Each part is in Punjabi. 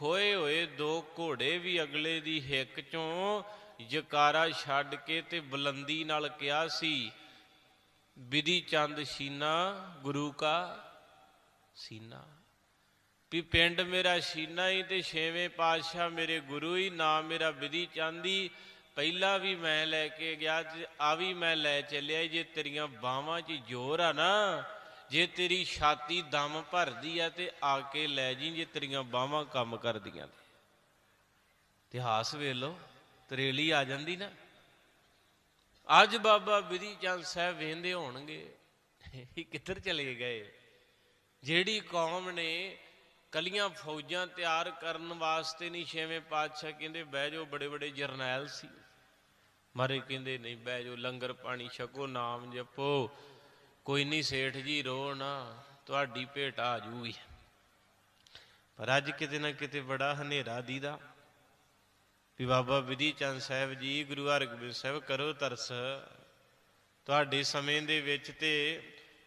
ਖੋਏ ਹੋਏ ਦੋ ਘੋੜੇ ਵੀ ਅਗਲੇ ਦੀ ਹਿੱਕ ਚੋਂ ਜਕਾਰਾ ਛੱਡ ਕੇ ਤੇ ਬੁਲੰਦੀ ਨਾਲ ਕਿਹਾ ਸੀ, ਵਿਧੀ ਚੰਦ ਸੀਨਾ, ਗੁਰੂ ਕਾ ਸੀਨਾ। ਵੀ ਪਿੰਡ ਮੇਰਾ ਸੀਨਾ ਹੀ ਤੇ ਛੇਵੇਂ ਪਾਤਸ਼ਾਹ ਮੇਰੇ ਗੁਰੂ ਹੀ ਨਾਮ ਮੇਰਾ ਵਿਧੀ ਚੰਦੀ ਪਹਿਲਾ ਵੀ ਮੈਂ ਲੈ ਕੇ ਗਿਆ ਆ ਵੀ ਮੈਂ ਲੈ ਚੱਲਿਆ ਜੇ ਤੇਰੀਆਂ ਬਾਹਾਂ 'ਚ ਜ਼ੋਰ ਆ ਨਾ ਜੇ ਤੇਰੀ ਛਾਤੀ ਦਮ ਭਰਦੀ ਆ ਤੇ ਆ ਕੇ ਲੈ ਜੀ, ਜੇ ਤੇਰੀਆਂ ਬਾਹਾਂ ਕੰਮ ਕਰਦੀਆਂ ਨੇ। ਇਤਿਹਾਸ ਵੇਖ ਲਓ, ਤਰੇਲੀ ਆ ਜਾਂਦੀ ਨਾ। ਅੱਜ ਬਾਬਾ ਵਿਧੀ ਚੰਦ ਸਾਹਿਬ ਵੇਂਦੇ ਹੋਣਗੇ, ਇਹ ਕਿੱਧਰ ਚਲੇ ਗਏ? ਜਿਹੜੀ ਕੌਮ ਨੇ ਕਲੀਆਂ ਫੌਜਾਂ ਤਿਆਰ ਕਰਨ ਵਾਸਤੇ ਨਹੀਂ ਛੇਵੇਂ ਪਾਤਸ਼ਾਹ ਕਹਿੰਦੇ, ਬਹਿ ਜਾਓ, ਬੜੇ ਬੜੇ ਜਰਨੈਲ ਸੀ। ਮਾਰੇ ਕਹਿੰਦੇ, ਨਹੀਂ ਬਹਿ ਜਾਓ, ਲੰਗਰ ਪਾਣੀ ਛਕੋ, ਨਾਮ ਜਪੋ। ਕੋਈ ਨਹੀਂ ਸੇਠ ਜੀ, ਰੋ ਨਾ, ਤੁਹਾਡੀ ਭੇਟ ਆ ਜੂਗੀ। ਪਰ ਅੱਜ ਕਿਤੇ ਨਾ ਕਿਤੇ ਬੜਾ ਹਨੇਰਾ ਦੀਦਾ। ਵੀ ਬਾਬਾ ਵਿਧੀ ਚੰਦ ਸਾਹਿਬ ਜੀ, ਗੁਰੂ ਹਰਗੋਬਿੰਦ ਸਾਹਿਬ, ਕਰੋ ਤਰਸ। ਤੁਹਾਡੇ ਸਮੇਂ ਦੇ ਵਿੱਚ ਤੇ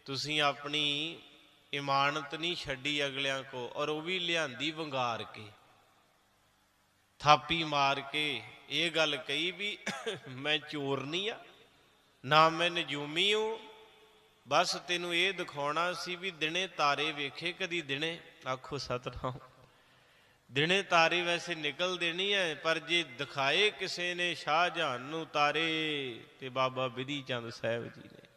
ਤੁਸੀਂ ਆਪਣੀ ਇਮਾਨਤ ਨਹੀਂ ਛੱਡੀ ਅਗਲਿਆਂ ਕੋ, ਔਰ ਉਹ ਵੀ ਲਿਆਂਦੀ ਵੰਗਾਰ ਕੇ। ਥਾਪੀ ਮਾਰ ਕੇ ਇਹ ਗੱਲ ਕਹੀ ਵੀ ਮੈਂ ਚੋਰ ਨਹੀਂ ਆ, ਨਾ ਮੈਂ ਨਜੂਮੀ ਹੂੰ ਬਸ ਤੈਨੂੰ ਇਹ ਦਿਖਾਉਣਾ ਸੀ ਵੀ ਦਿਨੇ ਤਾਰੇ ਵੇਖੇ, ਕਦੀ ਦਿਨੇ। ਆਖੋ ਸਤਨਾਮ। ਦਿਨੇ ਤਾਰੇ ਵੈਸੇ ਨਿਕਲਦੇ ਨਹੀਂ ਐ, ਪਰ ਜੇ ਦਿਖਾਏ ਕਿਸੇ ਨੇ ਸ਼ਾਹਜਹਾਨ ਨੂੰ ਤਾਰੇ, ਤੇ ਬਾਬਾ ਵਿਧੀ ਚੰਦ ਸਾਹਿਬ ਜੀ ਨੇ।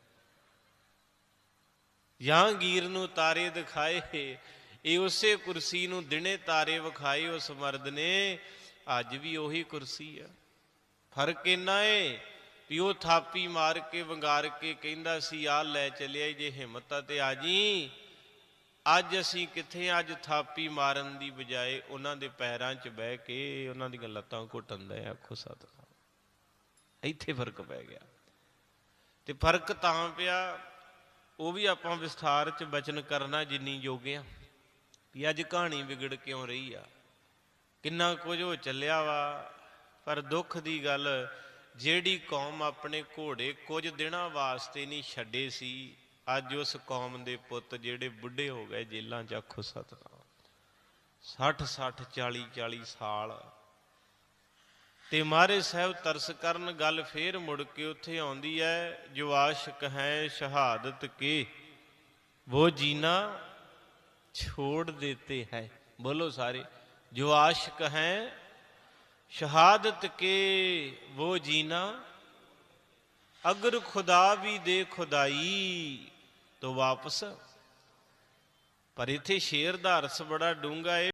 ਜਹਾਂਗੀਰ ਨੂੰ ਤਾਰੇ ਦਿਖਾਏ, ਇਹ ਉਸੇ ਕੁਰਸੀ ਨੂੰ ਦਿਨੇ ਤਾਰੇ ਵਿਖਾਏ, ਉਸ ਮਰਦ ਨੇ। ਅੱਜ ਵੀ ਉਹੀ ਕੁਰਸੀ ਆ। ਫ਼ਰਕ ਇੰਨਾ ਏ ਵੀ ਉਹ ਥਾਪੀ ਮਾਰ ਕੇ ਵੰਗਾਰ ਕੇ ਕਹਿੰਦਾ ਸੀ ਆ ਲੈ ਚੱਲਿਆ ਜੇ ਹਿੰਮਤ ਆ ਤੇ ਆ ਜੀ। ਅੱਜ ਅਸੀਂ ਕਿੱਥੇ ਅੱਜ ਥਾਪੀ ਮਾਰਨ ਦੀ ਬਜਾਏ ਉਹਨਾਂ ਦੇ ਪੈਰਾਂ 'ਚ ਬਹਿ ਕੇ ਉਹਨਾਂ ਦੀਆਂ ਲੱਤਾਂ ਘੁੱਟਣ ਦਾ ਆਖੋ ਸਤਿ ਇੱਥੇ ਫ਼ਰਕ ਪੈ ਗਿਆ। ਤੇ ਫ਼ਰਕ ਤਾਂ ਪਿਆ, ਉਹ ਵੀ ਆਪਾਂ ਵਿਸਥਾਰ 'ਚ ਬਚਨ ਕਰਨਾ ਜਿੰਨੀ ਜੋਗੇ ਆ ਵੀ ਅੱਜ ਕਹਾਣੀ ਵਿਗੜ ਕਿਉਂ ਰਹੀ ਆ? ਕਿੰਨਾ ਕੁਝ ਹੋ ਚੱਲਿਆ ਵਾ, ਪਰ ਦੁੱਖ ਦੀ ਗੱਲ ਜਿਹੜੀ ਕੌਮ ਆਪਣੇ ਘੋੜੇ ਕੁਝ ਦਿਨਾਂ ਵਾਸਤੇ ਨਹੀਂ ਛੱਡੇ ਸੀ, ਅੱਜ ਉਸ ਕੌਮ ਦੇ ਪੁੱਤ ਜਿਹੜੇ ਬੁੱਢੇ ਹੋ ਗਏ ਜੇਲਾਂ 'ਚ ਆਖੋ ਸਤਨਾਮ। 60 60 40 40 ਸਾਲ। ਤੇ ਮਾਰੇ ਸਾਹਿਬ ਤਰਸ ਕਰਨ ਗੱਲ ਫੇਰ ਮੁੜ ਕੇ ਉੱਥੇ ਆਉਂਦੀ ਹੈ ਜੋ ਆਸ਼ਿਕ ਹੈ ਸ਼ਹਾਦਤ ਕੇ। ਉਹ ਜੀਨਾ ਛੋੜ ਦੇਤੇ ਹੈ। ਬੋਲੋ ਸਾਰੇ, ਜੋ ਆਸ਼ਿਕ ਹੈ ਸ਼ਹਾਦਤ ਕੇ ਵੋ ਜੀਨਾ, ਅਗਰ ਖੁਦਾ ਵੀ ਦੇ ਖੁਦਾਈ ਤੋਂ ਵਾਪਸ। ਪਰ ਇਥੇ ਸ਼ੇਰ ਦਾ ਅਰਥ ਬੜਾ ਡੂੰਗਾ ਏ।